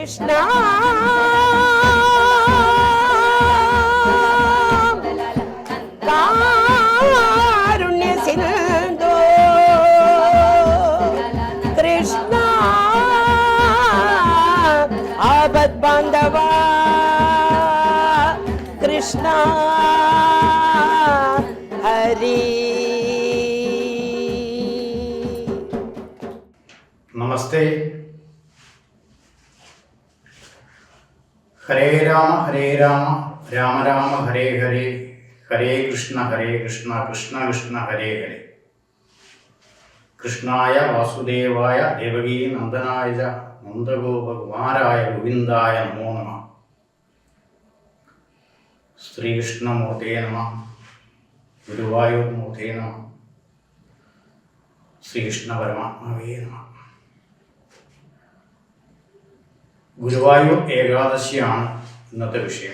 കൃഷ്ണ ഹരേ രാമ രാമ രാമ ഹരേ ഹരേ ഹരേ കൃഷ്ണ ഹരേ കൃഷ്ണ കൃഷ്ണ കൃഷ്ണ ഹരേ ഹരേ. കൃഷ്ണായ വാസുദേവായ ദേവകീ നന്ദനായ നന്ദഗോപകുമാരായ ഗോവിന്ദായ നമോ നമ. ശ്രീകൃഷ്ണമൂർത്തേ നമ ഗുരുവായൂർമൂർത്തേ നമ ശ്രീകൃഷ്ണ പരമാത്മാവേ നമ. ഗുരുവായൂർ ഏകാദശിയാണ് ഇന്നത്തെ വിഷയം.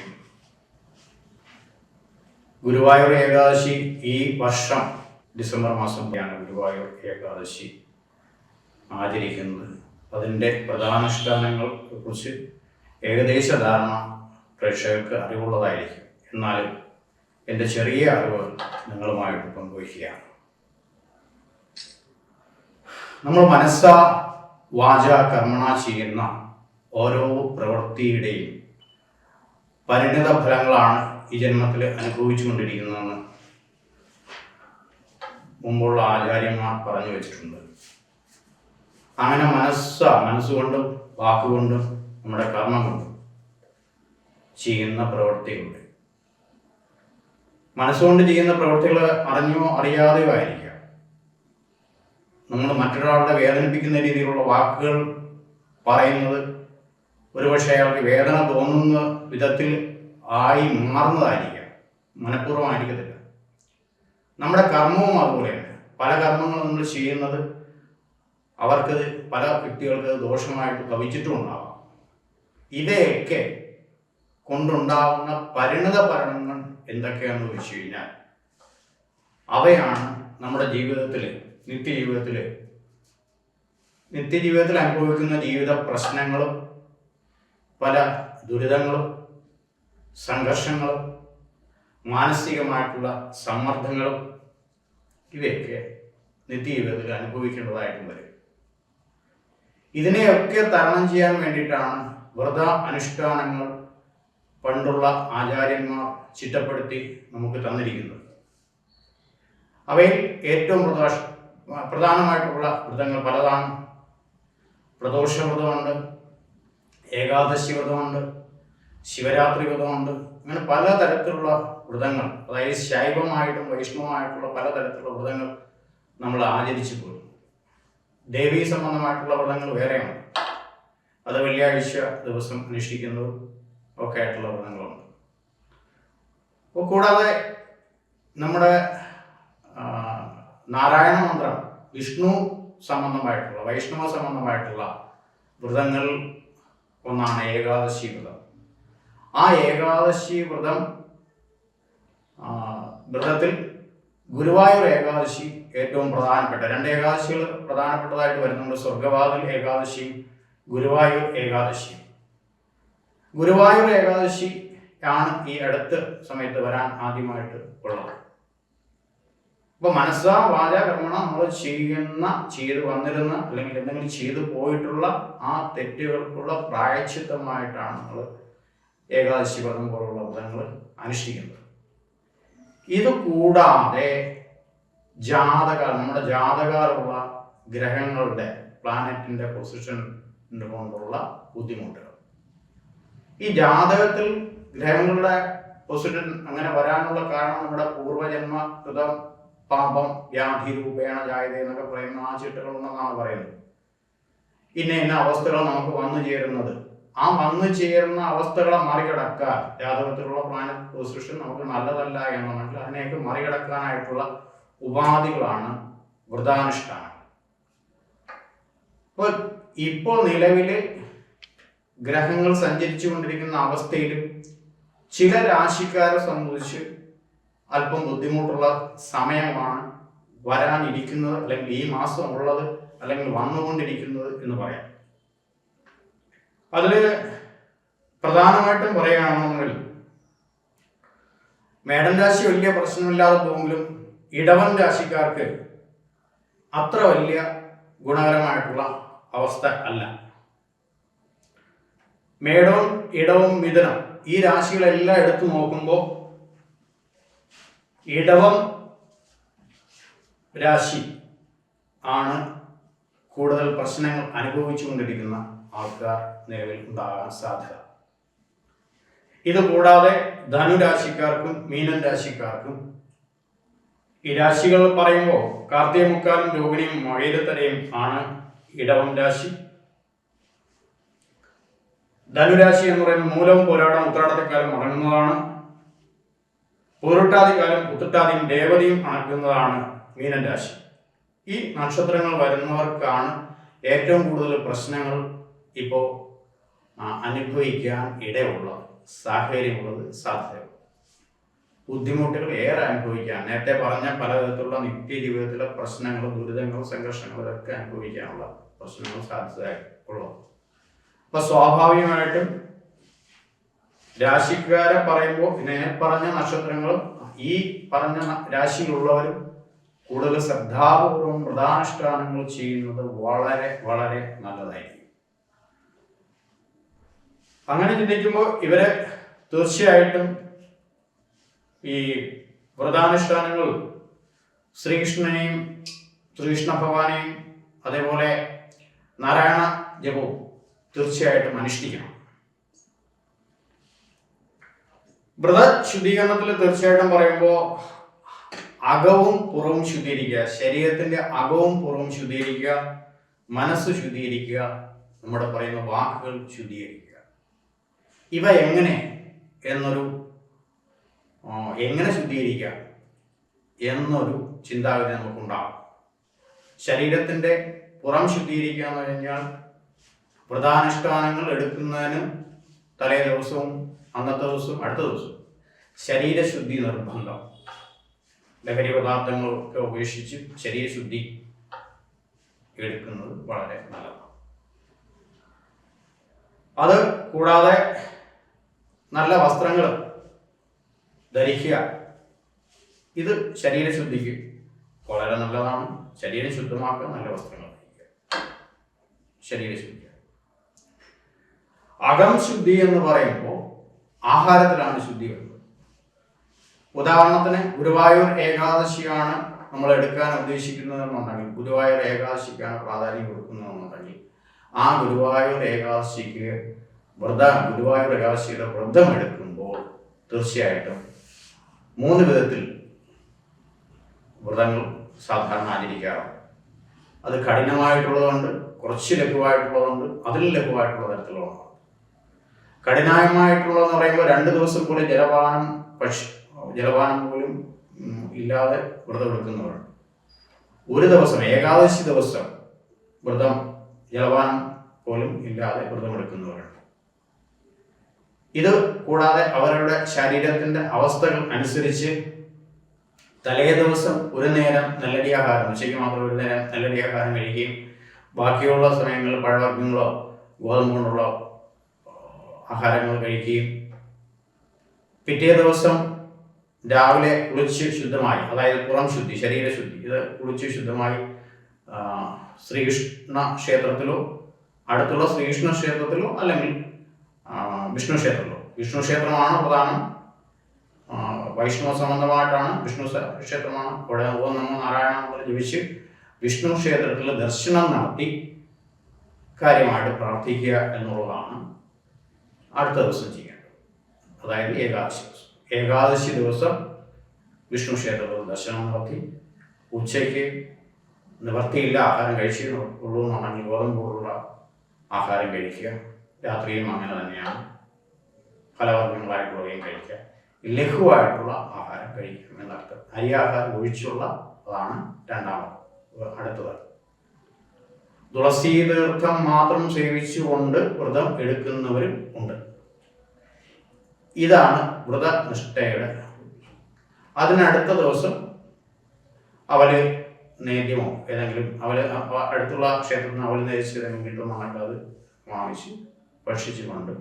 ഗുരുവായൂർ ഏകാദശി ഈ വർഷം ഡിസംബർ മാസത്തിലാണ് ഗുരുവായൂർ ഏകാദശി ആചരിക്കുന്നത്. അതിന്റെ പ്രധാനുഷ്ഠാനങ്ങളെ കുറിച്ച് ഏകദേശ ധാരണ പ്രേക്ഷകർക്ക് അറിവുള്ളതായിരിക്കും. എന്നാലും എന്റെ ചെറിയ അറിവ് നിങ്ങളുമായിട്ട് പങ്കുവയ്ക്കുകയാണ്. നമ്മൾ മനസ്സാ വാച കർമ്മണ ചെയ്യുന്ന ഓരോ പ്രവൃത്തിയുടെയും പരിണിത ഫലങ്ങളാണ് ഈ ജന്മത്തിൽ അനുഭവിച്ചുകൊണ്ടിരിക്കുന്നതെന്ന് മുമ്പുള്ള ആചാര്യന്മാർ പറഞ്ഞു വെച്ചിട്ടുണ്ട്. അങ്ങനെ മനസ്സ മനസ്സുകൊണ്ടും വാക്കുകൊണ്ടും നമ്മുടെ കർമ്മം കൊണ്ടും ചെയ്യുന്ന പ്രവൃത്തികളുണ്ട് മനസ്സുകൊണ്ട് ചെയ്യുന്ന പ്രവൃത്തികൾ അറിഞ്ഞോ അറിയാതെയോ ആയിരിക്കാം. നമ്മൾ മറ്റൊരാളുടെ വേദനിപ്പിക്കുന്ന രീതിയിലുള്ള വാക്കുകൾ പറയുന്നത് ഒരുപക്ഷെ അയാൾക്ക് വേദന തോന്നുന്ന വിധത്തിൽ ആയി മാറുന്നതായിരിക്കാം. മനഃപൂർവമായിരിക്കത്തില്ല. നമ്മുടെ കർമ്മവും അതുപോലെയാണ്. പല കർമ്മങ്ങളും നമ്മൾ ചെയ്യുന്നത് അവർക്ക് പല വ്യക്തികൾക്ക് ദോഷമായിട്ട് ഭവിച്ചിട്ടും ഉണ്ടാവാം ഇവയൊക്കെ കൊണ്ടുണ്ടാവുന്ന പരിണിത ഫലങ്ങൾ എന്തൊക്കെയാണെന്ന് വെച്ച് കഴിഞ്ഞാൽ അവയാണ് നമ്മുടെ ജീവിതത്തിൽ നിത്യജീവിതത്തിൽ നിത്യജീവിതത്തിൽ അനുഭവിക്കുന്ന ജീവിത പ്രശ്നങ്ങളും പല ദുരിതങ്ങളും സംഘർഷങ്ങളും മാനസികമായിട്ടുള്ള സമ്മർദ്ദങ്ങളും ഇവയൊക്കെ നിത്യജീവിതത്തിൽ അനുഭവിക്കേണ്ടതായിട്ടും വരും. ഇതിനെയൊക്കെ തരണം ചെയ്യാൻ വേണ്ടിയിട്ടാണ് വ്രത അനുഷ്ഠാനങ്ങൾ പണ്ടുള്ള ആചാര്യന്മാർ ചിട്ടപ്പെടുത്തി നമുക്ക് തന്നിരിക്കുന്നത്. അവയിൽ ഏറ്റവും പ്രധാ പ്രധാനമായിട്ടുള്ള വ്രതങ്ങൾ പലതാണ്. പ്രദോഷ വ്രതമുണ്ട് ഏകാദശി വ്രതമുണ്ട് ശിവരാത്രി വ്രതമുണ്ട് അങ്ങനെ പലതരത്തിലുള്ള വ്രതങ്ങൾ അതായത് ശൈവമായിട്ടും വൈഷ്ണവമായിട്ടുള്ള പലതരത്തിലുള്ള വ്രതങ്ങൾ നമ്മൾ ആചരിച്ചു പോയി ദേവീ സംബന്ധമായിട്ടുള്ള വ്രതങ്ങൾ വേറെയാണ്. അത് വെള്ളിയാഴ്ച ദിവസം അനുഷ്ഠിക്കുന്നതും ഒക്കെ ആയിട്ടുള്ള വ്രതങ്ങളുണ്ട്. അപ്പോൾ കൂടാതെ നമ്മുടെ നാരായണ മന്ത്രം വിഷ്ണു സംബന്ധമായിട്ടുള്ള വൈഷ്ണവ സംബന്ധമായിട്ടുള്ള വ്രതങ്ങൾ ഒന്നാണ് ഏകാദശി വ്രതം. ആ ഏകാദശി വ്രതം വ്രതത്തിൽ ഗുരുവായൂർ ഏകാദശി ഏറ്റവും പ്രധാനപ്പെട്ട രണ്ട് ഏകാദശികൾ പ്രധാനപ്പെട്ടതായിട്ട് വരുന്നുണ്ട്. സ്വർഗവാതിൽ ഏകാദശി ഗുരുവായൂർ ഏകാദശി. ഗുരുവായൂർ ഏകാദശി ആണ് ഈ അടുത്ത സമയത്ത് വരാൻ ആദ്യമായിട്ട് ഉള്ളത്. അപ്പൊ മനസ്സാ വാച കർമ്മണ നമ്മൾ ചെയ്യുന്ന ചെയ്തു വന്നിരുന്ന അല്ലെങ്കിൽ എന്തെങ്കിലും ചെയ്തു പോയിട്ടുള്ള ആ തെറ്റുകൾക്കുള്ള പ്രായച്ചിത്തമായിട്ടാണ് നമ്മൾ ഏകാദശി വ്രതം പോലുള്ള വ്രതങ്ങൾ അനുഷ്ഠിക്കുന്നത്. ഇത് കൂടാതെ ജാതക നമ്മുടെ ജാതകാലുള്ള ഗ്രഹങ്ങളുടെ പ്ലാനറ്റിന്റെ പൊസിഷൻ കൊണ്ടുള്ള ബുദ്ധിമുട്ടുകൾ. ഈ ജാതകത്തിൽ ഗ്രഹങ്ങളുടെ പൊസിഷൻ അങ്ങനെ വരാനുള്ള കാരണം നമ്മുടെ പൂർവജന്മ കൃതം പാപം വ്യാധി രൂപേണ ജായത എന്നൊക്കെ പറയുന്ന ആ ചിട്ടകളുണ്ടെന്നാണ് പറയുന്നത്. ഇന്ന ഇന്ന അവസ്ഥകൾ നമുക്ക് വന്നു ചേരുന്നത്. ആ വന്നു ചേരുന്ന അവസ്ഥകളെ മറികടക്കാൻ ജാതകത്തിലുള്ള പ്രാണ സൃഷ്ടി നമുക്ക് നല്ലതല്ല എന്നുണ്ടെങ്കിൽ അതിനെയൊക്കെ മറികടക്കാനായിട്ടുള്ള ഉപാധികളാണ് വ്രതാനുഷ്ഠാനം ഇപ്പോൾ ഇപ്പോൾ നിലവിൽ ഗ്രഹങ്ങൾ സഞ്ചരിച്ചു കൊണ്ടിരിക്കുന്ന അവസ്ഥയിലും ചില രാശിക്കാരെ സംബന്ധിച്ച് അല്പം ബുദ്ധിമുട്ടുള്ള സമയമാണ് വരാനിരിക്കുന്നത് അല്ലെങ്കിൽ ഈ മാസം ഉള്ളത് അല്ലെങ്കിൽ വന്നുകൊണ്ടിരിക്കുന്നത് എന്ന് പറയാം. അതിൽ പ്രധാനമായിട്ടും പറയുകയാണെന്നുണ്ടെങ്കിൽ മേടൻ രാശി വലിയ പ്രശ്നമില്ലാതെ പോകുമ്പോഴും ഇടവൻ രാശിക്കാർക്ക് അത്ര വലിയ ഗുണകരമായിട്ടുള്ള അവസ്ഥ അല്ല. മേടവും ഇടവും മിഥുനം ഈ രാശികളെല്ലാം എടുത്തു നോക്കുമ്പോൾ ഇടവം രാശി ആണ് കൂടുതൽ പ്രശ്നങ്ങൾ അനുഭവിച്ചുകൊണ്ടിരിക്കുന്ന ആൾക്കാർ നിലവിൽ ഉണ്ടാകാൻ സാധ്യത. ഇത് കൂടാതെ ധനുരാശിക്കാർക്കും മീനൻ രാശിക്കാർക്കും ഈ രാശികൾ പറയുമ്പോൾ കാർത്തിക മുക്കാലും രോഹിണിയും മകയിരത്തരയും ആണ് ഇടവം രാശി. ധനുരാശി എന്ന് പറയുന്നത് മൂലവും പോരാടം ഉത്രാടത്തെക്കാലം അടങ്ങുന്നതാണ് പൂരുട്ടാതിക്കാലം ഉത്തുട്ടാതിയും രേവതിയും അണക്കുന്നതാണ് മീനൻ രാശി. ഈ നക്ഷത്രങ്ങൾ വരുന്നവർക്കാണ് ഏറ്റവും കൂടുതൽ പ്രശ്നങ്ങൾ ഇപ്പോൾ അനുഭവിക്കാൻ ഇടയുള്ളത് സാഹചര്യമുള്ളത് സാധ്യത ബുദ്ധിമുട്ടുകൾ ഏറെ അനുഭവിക്കാൻ നേരത്തെ പറഞ്ഞ പലതരത്തിലുള്ള നിത്യജീവിതത്തിലെ പ്രശ്നങ്ങൾ ദുരിതങ്ങൾ സംഘർഷങ്ങൾ ഇതൊക്കെ അനുഭവിക്കാനുള്ള പ്രശ്നങ്ങൾ സാധ്യത ഉള്ളത് അപ്പൊ സ്വാഭാവികമായിട്ടും രാശിക്കാരെ പറയുമ്പോൾ ഇതിനെ പറഞ്ഞ നക്ഷത്രങ്ങളും ഈ പറഞ്ഞ രാശിയിലുള്ളവരും കൂടുതൽ ശ്രദ്ധാപൂർവം പ്രധാനുഷ്ഠാനങ്ങൾ ചെയ്യുന്നത് വളരെ വളരെ നല്ലതായിരിക്കും. അങ്ങനെ ചിന്തിക്കുമ്പോൾ ഇവരെ തീർച്ചയായിട്ടും ഈ വ്രതാനുഷ്ഠാനങ്ങൾ ശ്രീകൃഷ്ണനെയും ശ്രീകൃഷ്ണ ഭഗവാനെയും അതേപോലെ നാരായണ ജപവും തീർച്ചയായിട്ടും അനുഷ്ഠിക്കണം. വ്രത ശുദ്ധീകരണത്തിൽ തീർച്ചയായിട്ടും പറയുമ്പോൾ അകവും പുറവും ശുദ്ധീകരിക്കുക. ശരീരത്തിന്റെ അകവും പുറവും ശുദ്ധീകരിക്കുക. മനസ്സ് ശുദ്ധീകരിക്കുക. നമ്മുടെ പറയുന്ന വാക്കുകൾ ശുദ്ധീകരിക്കുക. ഇവ എങ്ങനെ എന്നൊരു എങ്ങനെ ശുദ്ധീകരിക്കാം എന്നൊരു ചിന്താഗതി നമുക്കുണ്ടാകും. ശരീരത്തിന്റെ പുറം ശുദ്ധീകരിക്കുക എന്ന് കഴിഞ്ഞാൽ വ്രതാനുഷ്ഠാനങ്ങൾ എടുക്കുന്നതിന് തലേ ദിവസവും അന്നത്തെ ദിവസം അടുത്ത ദിവസം. ശരീരശുദ്ധി നിർബന്ധം. ലഹരി പദാർത്ഥങ്ങളൊക്കെ ഉപേക്ഷിച്ച് ശരീരശുദ്ധി എടുക്കുന്നത് വളരെ നല്ലതാണ്. അത് കൂടാതെ നല്ല വസ്ത്രങ്ങൾ ധരിക്കുക ഇത് ശരീരശുദ്ധിക്ക് വളരെ നല്ലതാണ്. ശരീരം ശുദ്ധമാക്കുക നല്ല വസ്ത്രങ്ങൾ ധരിക്കുക. ശരീരശുദ്ധി അകം ശുദ്ധി എന്ന് പറയുമ്പോൾ ആഹാരത്തിലാണ് ശുദ്ധി വരുന്നത്. ഉദാഹരണത്തിന് ഗുരുവായൂർ ഏകാദശിയാണ് നമ്മൾ എടുക്കാൻ ഉദ്ദേശിക്കുന്നതെന്നുണ്ടെങ്കിൽ ഗുരുവായൂർ ഏകാദശിക്കാണ് പ്രാധാന്യം കൊടുക്കുന്നതെന്നുണ്ടെങ്കിൽ ആ ഗുരുവായൂർ ഏകാദശിക്ക് വ്രത ഗുരുവായൂർ ഏകാദശിയുടെ വ്രതം എടുക്കുമ്പോൾ തീർച്ചയായിട്ടും മൂന്ന് വിധത്തിൽ വ്രതങ്ങൾ സാധാരണ ആചരിക്കാറുണ്ട്. അത് കഠിനമായിട്ടുള്ളതുണ്ട് കുറച്ച് ലഘുവായിട്ടുള്ളതുണ്ട് അതിൽ ലഘുവായിട്ടുള്ള തരത്തിലുള്ളതാണ്. കഠിനമായിട്ടുള്ളതെന്ന് പറയുമ്പോൾ രണ്ട് ദിവസം പോലും ജലപാനം പക്ഷി ജലപാനം പോലും ഇല്ലാതെ വ്രതം എടുക്കുന്നവരുണ്ട് ഒരു ദിവസം ഏകാദശി ദിവസം വ്രതം ജലപാനം പോലും ഇല്ലാതെ വ്രതം എടുക്കുന്നവരുണ്ട് ഇത് കൂടാതെ അവരുടെ ശരീരത്തിന്റെ അവസ്ഥകൾ അനുസരിച്ച് തലേ ദിവസം ഒരു നേരം നല്ലടി ആഹാരം ഉച്ചയ്ക്ക് മാത്രം ഒരു നേരം നല്ലടി ആഹാരം കഴിക്കുകയും ബാക്കിയുള്ള സമയങ്ങളിൽ പഴവർഗങ്ങളോ ഗോതമ്പ് കൊണ്ടുള്ള ആഹാരങ്ങൾ കഴിക്കുകയും പിറ്റേ ദിവസം രാവിലെ കുളിച്ച് ശുദ്ധമായി അതായത് പുറം ശുദ്ധി ശരീരശുദ്ധി ഇത് കുളിച്ച് ശുദ്ധമായി ശ്രീകൃഷ്ണ ക്ഷേത്രത്തിലോ അടുത്തുള്ള ശ്രീകൃഷ്ണ ക്ഷേത്രത്തിലോ അല്ലെങ്കിൽ വിഷ്ണു ക്ഷേത്രത്തിലോ. വിഷ്ണു ക്ഷേത്രമാണ് പ്രധാനം. വൈഷ്ണവ സംബന്ധമായിട്ടാണ് വിഷ്ണു ക്ഷേത്രമാണ്. ഇവിടെ ഓം നമോ നാരായണ ജീവിച്ച് വിഷ്ണു ക്ഷേത്രത്തിൽ ദർശനം നടത്തി കാര്യമായിട്ട് പ്രാർത്ഥിക്കുക എന്നുള്ളതാണ്. അടുത്ത ദിവസം ചെയ്യേണ്ടത് അതായത് ഏകാദശി ദിവസം. ഏകാദശി ദിവസം വിഷ്ണു ക്ഷേത്രത്തിൽ ദർശനം നടത്തി. ഉച്ചയ്ക്ക് നിവർത്തിയില്ല ആഹാരം കഴിച്ചേ ഉള്ളൂ എന്നുണ്ടെങ്കിൽ ഗോതമ്പോടുള്ള ആഹാരം കഴിക്കുക. രാത്രിയും അങ്ങനെ തന്നെയാണ്. ഫലവർഗങ്ങളായിട്ടുള്ളവയും കഴിക്കുക. ലഘുവായിട്ടുള്ള ആഹാരം കഴിക്കും എന്നർത്ഥം. അരിയാഹാരം ഒഴിച്ചുള്ള അതാണ് രണ്ടാമത് അടുത്തത്. തുളസി തീർത്ഥം മാത്രം സേവിച്ചുകൊണ്ട് വ്രതം എടുക്കുന്നവരും ഉണ്ട്. ഇതാണ് വ്രതനിഷ്ഠയുടെ അതിനടുത്ത ദിവസം അവർ നേദ്യമോ ഏതെങ്കിലും അവർ അടുത്തുള്ള ക്ഷേത്രത്തിൽ നിന്ന് അവർ നേദിച്ച് ഏതെങ്കിലും കിട്ടുമെന്നുണ്ടെങ്കിൽ അത് വാങ്ങിച്ച് ഭക്ഷിച്ചുകൊണ്ട്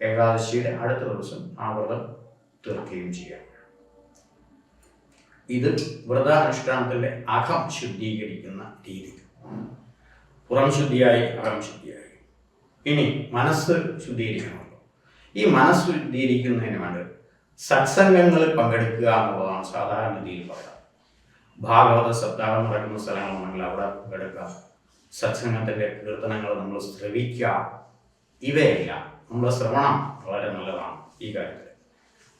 ഏകാദശിയുടെ അടുത്ത ദിവസം ആ വ്രതം തീർക്കുകയും ചെയ്യാം. ഇത് വ്രതാനുഷ്ഠാനത്തിന്റെ അകം ശുദ്ധീകരിക്കുന്ന രീതി. പുറം ശുദ്ധിയായി അകം ശുദ്ധിയായി. ഇനി മനസ്സ് ശുദ്ധീകരിക്കണമല്ലോ ഈ മനസ്സ് ശുദ്ധീകരിക്കുന്നതിന് വേണ്ടി സത്സംഗങ്ങളിൽ പങ്കെടുക്കുക എന്നുള്ളതാണ് സാധാരണ രീതിയിൽ പറയുക ഭാഗവത സപ്താഹം നടക്കുന്ന സ്ഥലങ്ങളുണ്ടെങ്കിൽ അവിടെ പങ്കെടുക്കുക. സത്സംഗത്തിന്റെ കീർത്തനങ്ങൾ നമ്മൾ ശ്രവിക്കുക. ഇവയെല്ലാം നമ്മുടെ ശ്രവണം വളരെ നല്ലതാണ് ഈ കാര്യത്തിൽ.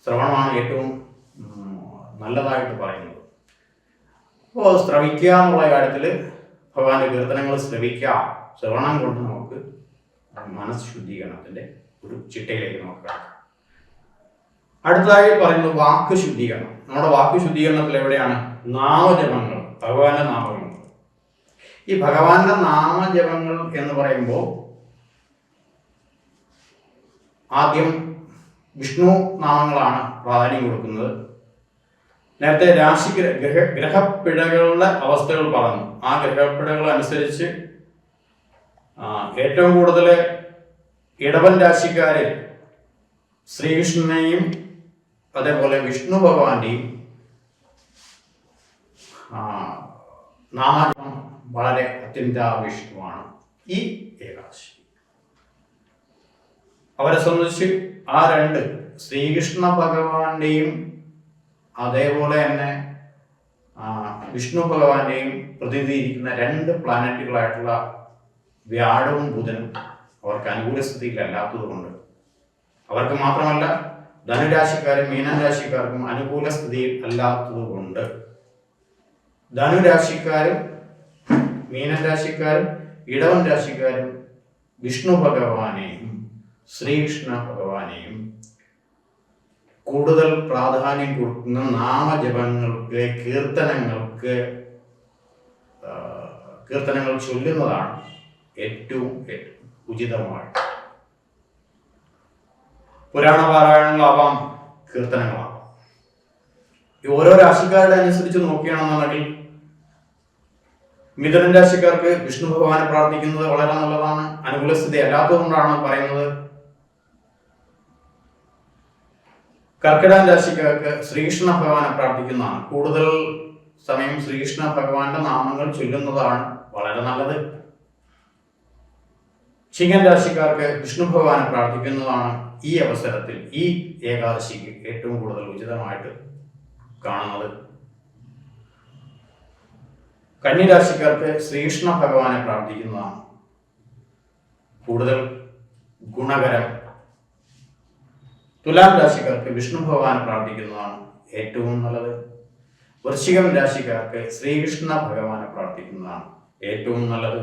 ശ്രവണമാണ് ഏറ്റവും നല്ലതായിട്ട് പറയുന്നത്. അപ്പോൾ ശ്രവിക്കുക എന്നുള്ള കാര്യത്തിൽ ഭഗവാന്റെ കീർത്തനങ്ങൾ ശ്രവിക്കാം. ശ്രവണം കൊണ്ട് നമുക്ക് മനസ്സ് ശുദ്ധീകരണത്തിന്റെ ഒരു ചിട്ടയിലേക്ക് നമുക്ക് കിടക്കാം. അടുത്തതായി പറയുന്നത് വാക്ക് ശുദ്ധീകരണം. നമ്മുടെ വാക്ക് ശുദ്ധീകരണത്തിൽ എവിടെയാണ്? നാമജപങ്ങൾ. ഭഗവാന്റെ നാമങ്ങൾ. ഈ ഭഗവാന്റെ നാമജപങ്ങൾ എന്ന് പറയുമ്പോൾ ആദ്യം വിഷ്ണു നാമങ്ങളാണ് പ്രാധാന്യം കൊടുക്കുന്നത്. നേരത്തെ രാശി ഗ്രഹ ഗ്രഹപ്പിഴകളുടെ അവസ്ഥകൾ പറഞ്ഞു. ആ ഗ്രഹപ്പിഴകൾ അനുസരിച്ച് ഏറ്റവും കൂടുതൽ ഇടവൻ രാശിക്കാരിൽ ശ്രീകൃഷ്ണനെയും അതേപോലെ വിഷ്ണു ഭഗവാന്റെയും നാമജപം വളരെ അത്യന്താപേക്ഷിതമാണ് ഈ ഏകാദശി. അവരെ സംബന്ധിച്ച് ആ രണ്ട് ശ്രീകൃഷ്ണ ഭഗവാന്റെയും അതേപോലെ തന്നെ വിഷ്ണു ഭഗവാന്റെയും പ്രതിനിധീകരിക്കുന്ന രണ്ട് പ്ലാനറ്റുകളായിട്ടുള്ള വ്യാഴവും ബുധനും അവർക്ക് അനുകൂല സ്ഥിതിയിലല്ലാത്തത് കൊണ്ട് അവർക്ക് മാത്രമല്ല ധനുരാശിക്കാരും മീനരാശിക്കാർക്കും അനുകൂല സ്ഥിതിയിൽ അല്ലാത്തത് കൊണ്ട് ധനുരാശിക്കാരും മീനരാശിക്കാരും ഇടവൻ രാശിക്കാരും വിഷ്ണു ഭഗവാനെയും ശ്രീകൃഷ്ണ ഭഗവാനെയും കൂടുതൽ പ്രാധാന്യം കൊടുക്കുന്ന നാമജപങ്ങൾക്ക് കീർത്തനങ്ങൾക്ക് കീർത്തനങ്ങൾ ചൊല്ലുന്നതാണ് ഏറ്റവും ഉചിതമായിട്ട് പുരാണ പാരായണങ്ങളാവാം കീർത്തനങ്ങളാവാം. ഓരോ രാശിക്കാരുടെ അനുസരിച്ച് നോക്കുകയാണെന്നുണ്ടെങ്കിൽ മിഥുനൻ രാശിക്കാർക്ക് വിഷ്ണു ഭഗവാനെ പ്രാർത്ഥിക്കുന്നത് വളരെ നല്ലതാണ്. അനുകൂല സ്ഥിതി അല്ലാത്തതുകൊണ്ടാണ് പറയുന്നത് കർക്കിടക രാശിക്കാർക്ക് ശ്രീകൃഷ്ണ ഭഗവാനെ പ്രാർത്ഥിക്കുന്നതാണ്. കൂടുതൽ സമയം ശ്രീകൃഷ്ണ ഭഗവാന്റെ നാമങ്ങൾ ചൊല്ലുന്നതാണ് വളരെ നല്ലത്. ചിങ്ങൻ രാശിക്കാർക്ക് വിഷ്ണു ഭഗവാനെ പ്രാർത്ഥിക്കുന്നതാണ് ഈ അവസരത്തിൽ ഈ ഏകാദശിക്ക് ഏറ്റവും കൂടുതൽ ഉചിതമായിട്ട് കാണുന്നത്. കന്യരാശിക്കാർക്ക് ശ്രീകൃഷ്ണ ഭഗവാനെ പ്രാർത്ഥിക്കുന്നതാണ്. കൂടുതൽ ഗുണകരം തുലാം രാശിക്കാർക്ക് വിഷ്ണു ഭഗവാനെ പ്രാർത്ഥിക്കുന്നതാണ് ഏറ്റവും നല്ലത്. വൃശ്ചികം രാശിക്കാർക്ക് ശ്രീകൃഷ്ണ ഭഗവാനെ പ്രാർത്ഥിക്കുന്നതാണ് ഏറ്റവും നല്ലത്.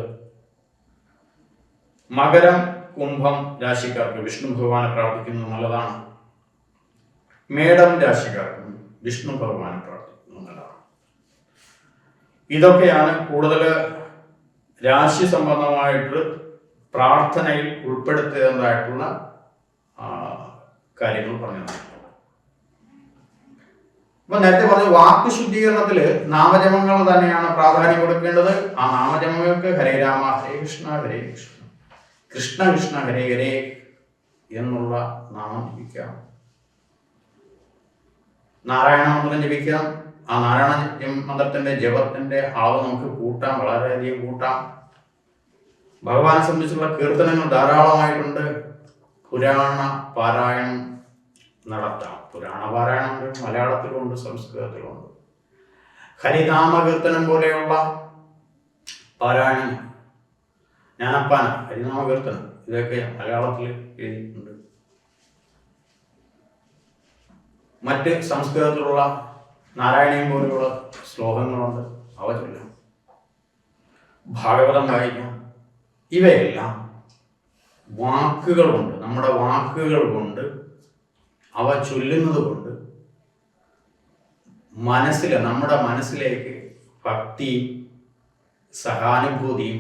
മകരം കുംഭം രാശിക്കാർക്ക് വിഷ്ണു ഭഗവാനെ പ്രാർത്ഥിക്കുന്നത് നല്ലതാണ്. മേടം രാശിക്കാർക്കും വിഷ്ണു ഭഗവാനെ പ്രാർത്ഥിക്കുന്നത് നല്ലതാണ്. ഇതൊക്കെയാണ് കൂടുതൽ രാശി സംബന്ധമായിട്ട് പ്രാർത്ഥനയിൽ ഉൾപ്പെടുത്തേണ്ടതായിട്ടുള്ള കാര്യങ്ങൾ പറഞ്ഞു അപ്പൊ നേരത്തെ പറഞ്ഞു വാക്ക് ശുദ്ധീകരണത്തിൽ നാമജപങ്ങൾ തന്നെയാണ് പ്രാധാന്യം കൊടുക്കേണ്ടത്. ആ നാമജപങ്ങൾക്ക് ഹരേ രാമ ഹരേ കൃഷ്ണ ഹരേ കൃഷ്ണ കൃഷ്ണ കൃഷ്ണ ഹരേ ഹരേ എന്നുള്ള നാമം ജപിക്കാം. നാരായണ മന്ത്രം ജപിക്കാം. ആ നാരായണ മന്ത്രത്തിന്റെ ജപത്തിന്റെ അളവ് നമുക്ക് കൂട്ടാം വളരെയധികം കൂട്ടാം. ഭഗവാനെ സംബന്ധിച്ചുള്ള കീർത്തനങ്ങൾ ധാരാളമായിട്ടുണ്ട്. പുരാണ പാരായണം നടത്താം. പുരാണ പാരായണം ഉണ്ട്, മലയാളത്തിലുണ്ട് സംസ്കൃതത്തിലുണ്ട്. ഹരിനാമ കീർത്തനം പോലെയുള്ള പാരായണം ജ്ഞാനപ്പാന ഹരിനാമ കീർത്തനം ഇതൊക്കെ മലയാളത്തിൽ എഴുതിയിട്ടുണ്ട്. മറ്റ് സംസ്കൃതത്തിലുള്ള നാരായണീയം പോലെയുള്ള ശ്ലോകങ്ങളുണ്ട് അവ ചൊല്ലാം. ഭാഗവതം വായിക്കാം. ഇവയെല്ലാം വാക്കുകളുണ്ട്. നമ്മുടെ വാക്കുകൾ കൊണ്ട് അവ ചൊല്ലുന്നത് കൊണ്ട് മനസ്സിൽ നമ്മുടെ മനസ്സിലേക്ക് ഭക്തി സഹാനുഭൂതിയും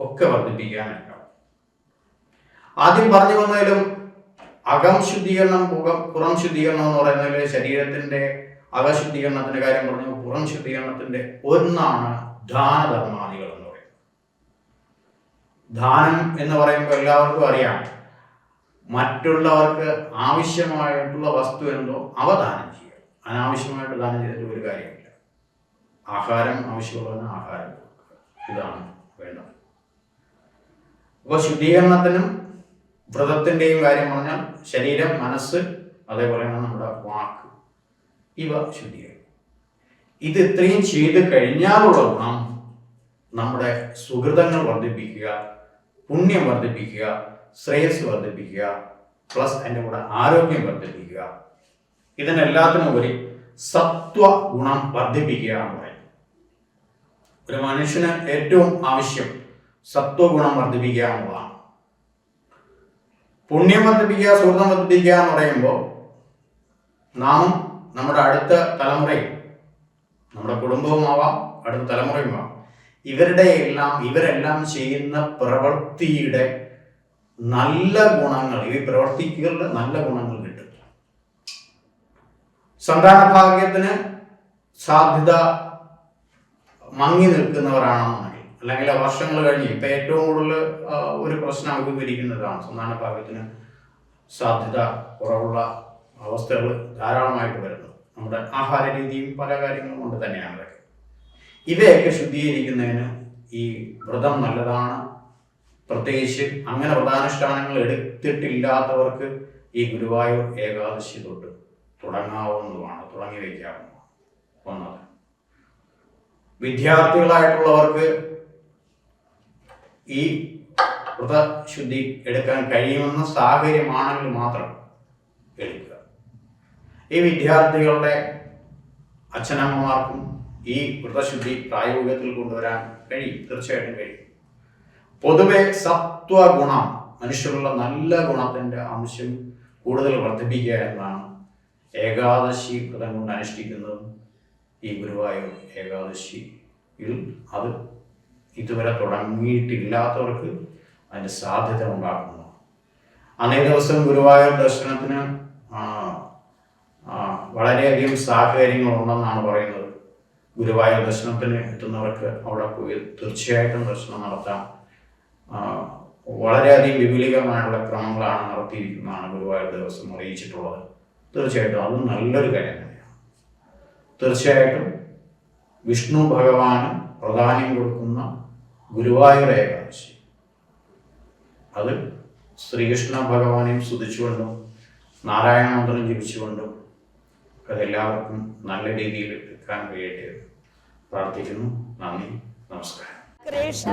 ഒക്കെ വർദ്ധിപ്പിക്കാനായിട്ടും ആദ്യം പറഞ്ഞു വന്നതിലും അകം ശുദ്ധീകരണം പുറം ശുദ്ധീകരണം എന്ന് പറയുന്നതിൽ ശരീരത്തിന്റെ അകശുദ്ധീകരണത്തിന്റെ കാര്യം പറഞ്ഞു പുറം ശുദ്ധീകരണത്തിന്റെ ഒന്നാണ് ദാനധർമാദികൾ ദാനം എന്ന് പറയുമ്പോൾ എല്ലാവർക്കും അറിയാം. മറ്റുള്ളവർക്ക് ആവശ്യമായിട്ടുള്ള വസ്തു എന്തോ അവ ദാനം ചെയ്യുക അനാവശ്യമായിട്ട് ദാനം ചെയ്തിട്ട് ഒരു കാര്യമില്ല. ആഹാരം ആവശ്യമുള്ളതിന് ആഹാരം കൊടുക്കുക. ഇതാണ് വേണ്ടത്. അപ്പോൾ ശുദ്ധീകരണത്തിനും വ്രതത്തിന്റെയും കാര്യം പറഞ്ഞാൽ ശരീരം മനസ്സ് അതേപോലെ തന്നെ നമ്മുടെ വാക്ക് ഇവ ശുദ്ധീകരണം. ഇത് ഇത്രയും ചെയ്ത് കഴിഞ്ഞാലുള്ള ഗുണം നമ്മുടെ സുഹൃതങ്ങൾ വർദ്ധിപ്പിക്കുക പുണ്യം വർദ്ധിപ്പിക്കുക ശ്രേയസ് വർദ്ധിപ്പിക്കുക പ്ലസ് അതിന്റെ കൂടെ ആരോഗ്യം വർദ്ധിപ്പിക്കുക. ഇതിനെല്ലാത്തിനും ഉപരി സത്വ ഗുണം വർദ്ധിപ്പിക്കുക എന്ന് പറയും. ഒരു മനുഷ്യന് ഏറ്റവും ആവശ്യം സത്വഗുണം വർദ്ധിപ്പിക്കുക എന്നുള്ളതാണ്. പുണ്യം വർദ്ധിപ്പിക്കുക സുഹൃതം വർദ്ധിപ്പിക്കുക എന്ന് പറയുമ്പോൾ നാം നമ്മുടെ അടുത്ത തലമുറയും നമ്മുടെ കുടുംബവുമാവാം അടുത്ത തലമുറയുമാവാം ഇവരുടെ എല്ലാം ഇവരെല്ലാം ചെയ്യുന്ന പ്രവൃത്തിയുടെ നല്ല ഗുണങ്ങൾ ഈ പ്രവർത്തിക്കുകളുടെ നല്ല ഗുണങ്ങൾ കിട്ടും. സന്താന ഭാഗ്യത്തിന് സാധ്യത മങ്ങി നിൽക്കുന്നവരാണെന്നുണ്ടെങ്കിൽ അല്ലെങ്കിൽ വർഷങ്ങൾ കഴിഞ്ഞ് ഇപ്പൊ ഏറ്റവും കൂടുതൽ ഒരു പ്രശ്നം അഭിമുഖീകരിക്കുന്നതാണ് സന്താന ഭാഗ്യത്തിന് സാധ്യത കുറവുള്ള അവസ്ഥകൾ ധാരാളമായിട്ട് വരുന്നു നമ്മുടെ ആഹാര രീതിയും പല കാര്യങ്ങളും കൊണ്ട് തന്നെയാണ് ഇവയൊക്കെ ശുദ്ധീകരിക്കുന്നതിന് ഈ വ്രതം നല്ലതാണ്. പ്രത്യേകിച്ച് അങ്ങനെ വ്രതാനുഷ്ഠാനങ്ങൾ എടുത്തിട്ടില്ലാത്തവർക്ക് ഈ ഗുരുവായൂർ ഏകാദശി തൊട്ട് തുടങ്ങാവുന്നതുമാണ് തുടങ്ങി വയ്ക്കാവുന്നതാണ് ഒന്നത് വിദ്യാർത്ഥികളായിട്ടുള്ളവർക്ക് ഈ വ്രതശുദ്ധി എടുക്കാൻ കഴിയുമെന്ന സാഹചര്യമാണെങ്കിൽ മാത്രം എടുക്കുക. ഈ വിദ്യാർത്ഥികളുടെ അച്ഛനമ്മമാർക്കും ഈ വ്രതശുദ്ധി പ്രായോഗികത്തിൽ കൊണ്ടുവരാൻ കഴിയും. തീർച്ചയായിട്ടും കഴിയും. പൊതുവെ സത്വഗുണം മനുഷ്യരുള്ള നല്ല ഗുണത്തിന്റെ അംശം കൂടുതൽ വർദ്ധിപ്പിക്കുക എന്നാണ് ഏകാദശി വ്രതം കൊണ്ട് അനുഷ്ഠിക്കുന്നതും ഈ ഗുരുവായൂർ ഏകാദശിയിൽ. അത് ഇതുവരെ തുടങ്ങിയിട്ടില്ലാത്തവർക്ക് അതിന്റെ സാധ്യത ഉണ്ടാക്കുന്നു. അന്നേ ദിവസം ഗുരുവായൂർ ദർശനത്തിന് വളരെയധികം സാഹചര്യങ്ങളുണ്ടെന്നാണ് പറയുന്നത്. ഗുരുവായൂർ ദർശനത്തിന് എത്തുന്നവർക്ക് അവിടെ പോയി തീർച്ചയായിട്ടും ദർശനം നടത്താം. വളരെയധികം വിപുലികമായിട്ടുള്ള ക്രമങ്ങളാണ് നടത്തിയിരിക്കുന്നതാണ് ഗുരുവായൂർ ദിവസം അറിയിച്ചിട്ടുള്ളത്. തീർച്ചയായിട്ടും അതും നല്ലൊരു കാര്യം തന്നെയാണ്. തീർച്ചയായിട്ടും വിഷ്ണു ഭഗവാന് പ്രധാനം കൊടുക്കുന്ന ഗുരുവായൂർ ഏകാദശി. അത് ശ്രീകൃഷ്ണ ഭഗവാനെയും സ്തുതിച്ചുകൊണ്ടും നാരായണ മന്ത്രം ജപിച്ചുകൊണ്ടും അതെല്ലാവർക്കും നല്ല രീതിയിൽ എടുക്കാൻ കഴിയട്ടെ പ്രാർത്ഥിക്കുന്നു. നന്ദി. നമസ്കാരം. കൃഷ്ണ.